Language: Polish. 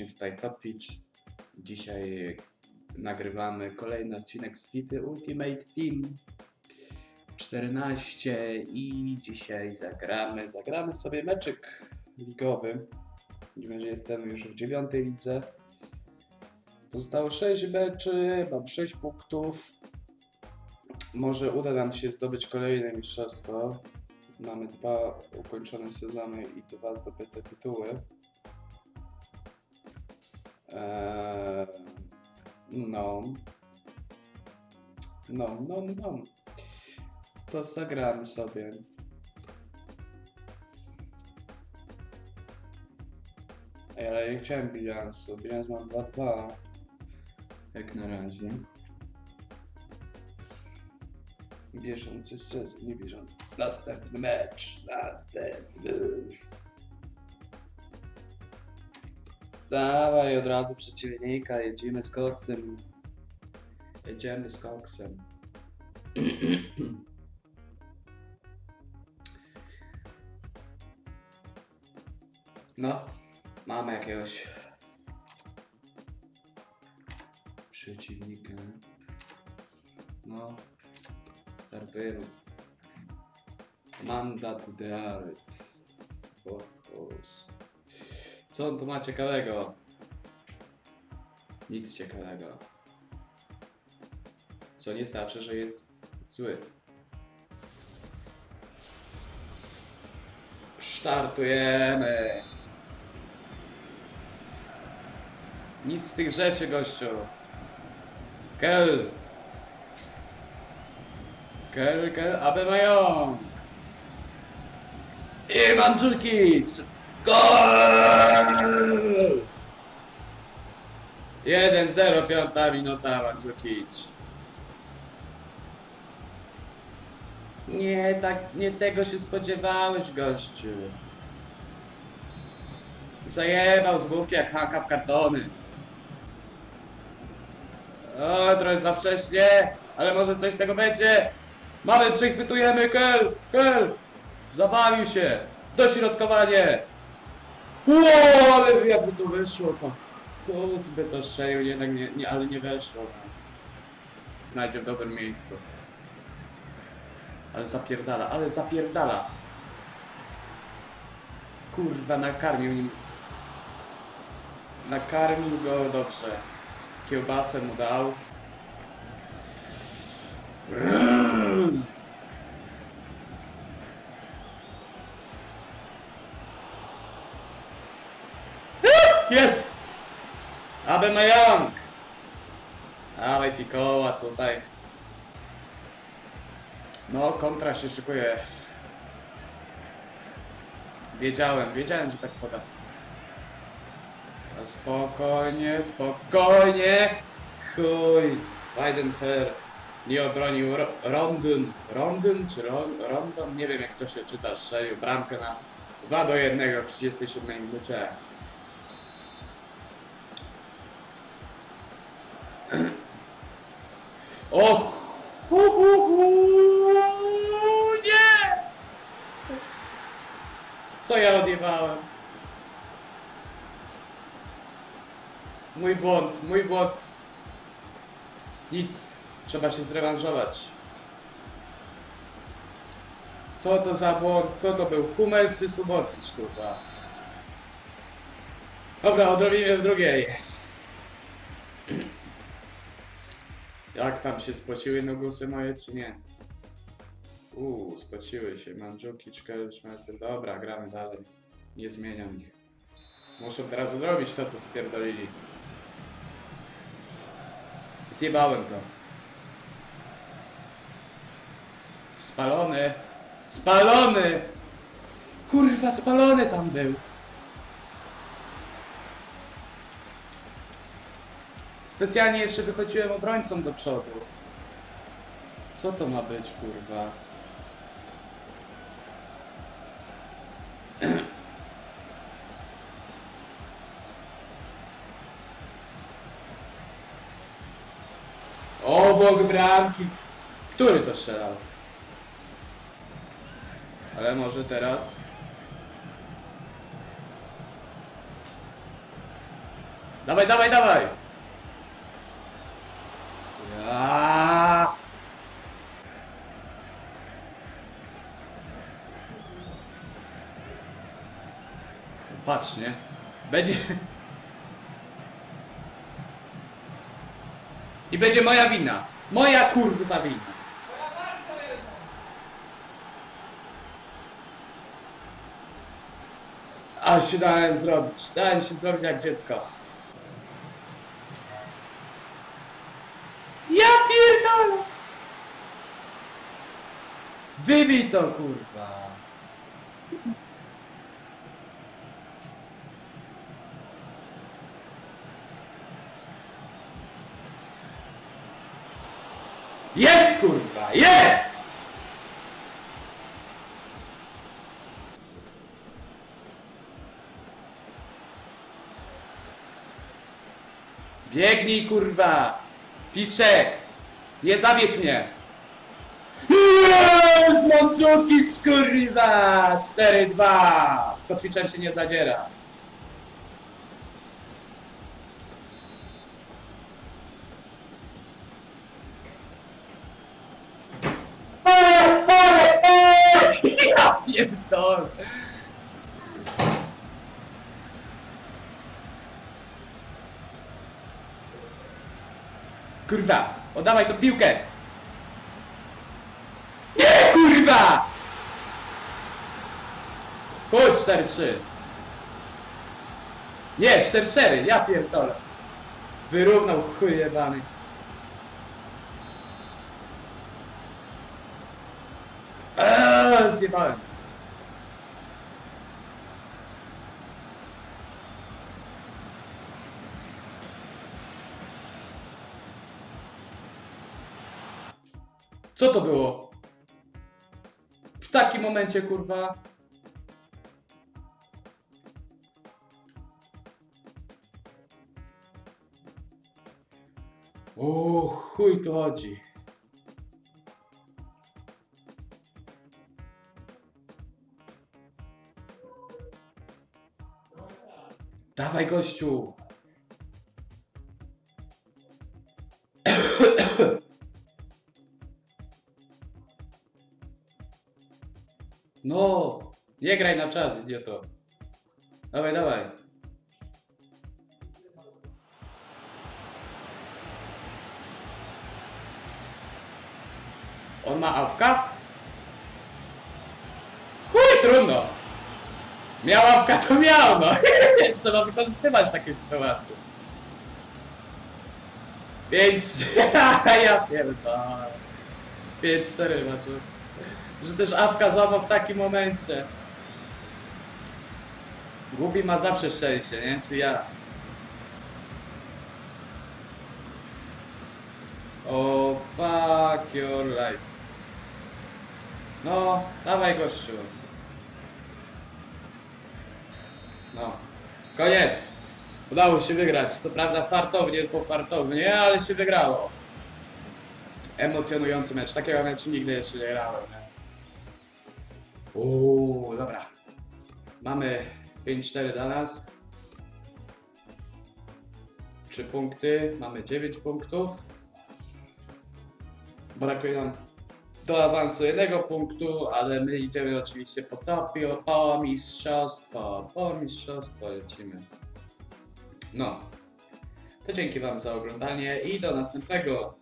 serdecznie, tutaj Kotwicz. Dzisiaj nagrywamy kolejny odcinek z Fity Ultimate Team 14 i dzisiaj zagramy, zagramy sobie meczyk ligowy. Jestem już w dziewiątej lidze. Pozostało 6 meczy, mam 6 punktów. Może uda nam się zdobyć kolejne mistrzostwo. Mamy dwa ukończone sezony i dwa zdobyte tytuły. Eee, no. No, no, no. To zagramy sobie. Ej, ale nie chciałem bilansu. Bilans mam 2-2. Jak na razie. Bieżący sezon, nie bieżący. Następny mecz. Następny. Dawaj od razu przeciwnika, jedziemy z koksem. Jedziemy z koksem. No, mamy jakiegoś przeciwnika. No, startujemy. Mandat Dearet. Co on tu ma ciekawego? Nic ciekawego. Co nie znaczy, że jest zły. Startujemy! Nic z tych rzeczy, gościu. Kel! Kel, kel, mają! I Mandżurkic! Gol! 1-0, piąta minuta, Mandżurkic. Nie, tak, nie tego się spodziewałeś, gościu. Zajebał z główki jak haka w kartony. O, trochę za wcześnie, ale może coś z tego będzie. Mamy, przechwytujemy, Kel, Kel. Zabawił się. Dośrodkowanie. Ło, ale jakby to wyszło, to kus by to strzelił, jednak nie, nie, ale nie weszło. Znajdzie w dobrym miejscu. Ale zapierdala, ale zapierdala. Kurwa, nakarmił nim. Nakarmił go dobrze. Kiełbasę mu dał. Aubameyang! Dawaj fikoła tutaj. No, kontra się szykuje. Wiedziałem, wiedziałem, że tak poda. Spokojnie, spokojnie. Chuj. Weidenfer nie obronił Ro Rondyn. Czy Ron Rondon? Nie wiem jak to się czyta. Strzelił bramkę na 2 do 1 w 37 minucie. Och! Hu, hu, hu, nie! Co ja odjebałem? Mój błąd, mój błąd. Nic, trzeba się zrewanżować. Co to za błąd? Co to był? Hummelsy Subotic, kurwa. Dobra, odrobimy w drugiej. Jak tam się spociły nogusy moje, czy nie? Uuu, spociły się. Mandżukic, Kelszmecer. Dobra, gramy dalej. Nie zmieniam ich. Muszę teraz odrobić to, co spierdolili. Zjebałem to. Spalony! Spalony! Kurwa, spalony tam był! Specjalnie jeszcze wychodziłem obrońcą do przodu. Co to ma być, kurwa? Obok bramki. Który to strzelał? Ale może teraz. Dawaj, dawaj, dawaj! Patrz, nie? Będzie... I będzie moja wina. Moja kurwa wina. A się dałem zrobić. Dałem się zrobić jak dziecko. Ja pierdolę! Wybij to kurwa. Jest kurwa, jest! Biegnij kurwa! Piszek! Nie zawiedź mnie! Jest! Mączukic kurwa! 4-2! Z kotwiczem się nie zadziera. Pole, pole, pole! Ja pierdolę! Kurwa, oddawaj tą piłkę! Nie, kurwa! Chodź, 4-3. Nie, 4-4, ja pierdolę. Wyrównał chuj jebany. Eee, zjebałem. Co to było? W takim momencie, kurwa. O, chuj tu chodzi. Dawaj, gościu. No, nie graj na czas, idioto. Dawaj, dawaj. On ma awka? Chuj, trudno. Miał awka, to miał, no. Trzeba wykorzystywać takie sytuacje. Pięć... ja pierdolę. 5-4 znaczy. Że też awka złapał w takim momencie. Głupi ma zawsze szczęście, nie? Czy ja? Oh fuck your life. No, dawaj gościu. No, koniec. Udało się wygrać. Co prawda fartownie po fartownie, ale się wygrało. Emocjonujący mecz. Takiego meczu nigdy jeszcze nie grałem. Uuu, dobra. Mamy 5-4 dla nas. 3 punkty. Mamy 9 punktów. Brakuje nam do awansu jednego punktu, ale my idziemy oczywiście po co? Po- mistrzostwo. Po mistrzostwo lecimy. No. To dzięki Wam za oglądanie i do następnego.